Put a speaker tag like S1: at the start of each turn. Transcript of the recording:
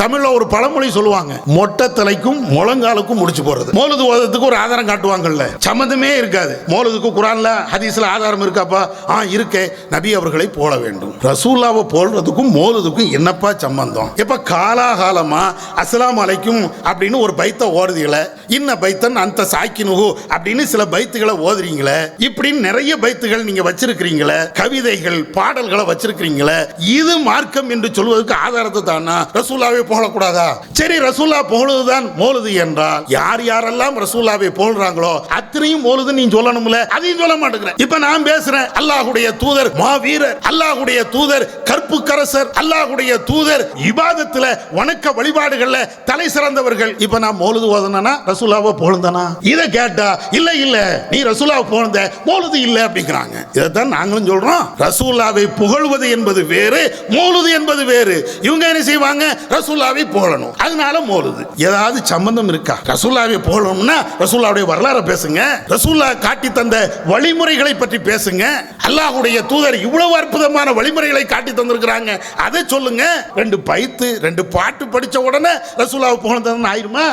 S1: தமிழ்ல ஒரு பழமொழி சொல்லுவாங்க மொட்டை தலைக்கும் முழங்காலுக்கும் முடிச்சு போறது. மோலது ஓதத்துக்கு ஒரு ஆதாரம் காட்டுவாங்கல்ல. சம்மந்தமே இருக்காது. மோலதுக்கு குரான்ல ஹதீஸ்ல ஆதாரம் இருக்காப்பா? ஆ இருக்கே. நபி அவர்களை போல வேண்டும். ரசூல்லாவை போல்றதுக்கும் மோதுதுக்கும் என்னப்பா சம்பந்தம்? இப்ப காலாகாலமா அஸ்லாம் அலைக்கும் அப்படின்னு ஒரு பைத்த ஓடுதீங்களே? இன்ன பைத்தன் அந்த சாக்கினுகு அப்படின்னு சில பைத்துகளை ஓதுறீங்களே? இப்படின்னு நிறைய பைத்துகள் நீங்க வச்சிருக்கிறீங்களே? கவிதைகள் பாடல்களை வச்சிருக்கிறீங்களே? இது மார்க்கம் என்று சொல்வதற்கு ஆதாரத்தை தானா? ரசூல்லாவை புகழக்கூடாதா சரி ரசூல்லா புகழுதுதான் மோலுது என்றால் யார் யாரெல்லாம் ரசூல்லாவை போடுறாங்களோ அத்தனையும் மோலுது நீ சொல்லணும்ல? அதையும் சொல்ல மாட்டேங்கிற இப்ப நான் பேசுறேன். அல்லாஹுடைய தூதர் மா வீரர் தூதர் கற்பு கரசர் தூதர் இபாதத்துல வணக்க வழிபாடுகள்ல தலை சிறந்தவர்கள். இப்ப நான் மோலுது ஓதனா ரசூலாவை போழுந்தனா இதை கேட்டா இல்ல இல்ல நீ ரசூலாவை போழுந்த மோலுது இல்ல அப்படிங்கிறாங்க. இதைத்தான் நாங்களும் சொல்றோம். ரசூலாவை புகழ்வது என்பது வேறு மோலுது என்பது வேறு. இவங்க என்ன செய்வாங்க? ரசூல்லாவை போகணும் அதனால மோளுது ஏதாவது சம்பந்தம் இருக்கா? ரசூல்லாவை போகணும்னா ரசூல்லாவுடைய வரலாறு பேசுங்க. ரசூல்லா காட்டி தந்த வழிமுறைகளை பற்றி பேசுங்க. அல்லாஹுடைய தூதர் இவ்வளவு அற்புதமான வழிமுறைகளை காட்டி தந்திருக்கிறாங்க. அதை சொல்லுங்க. ரெண்டு பைத்து ரெண்டு பாட்டு படிச்ச உடனே ரசூல்லாவை போகணும் ஆயிருமா?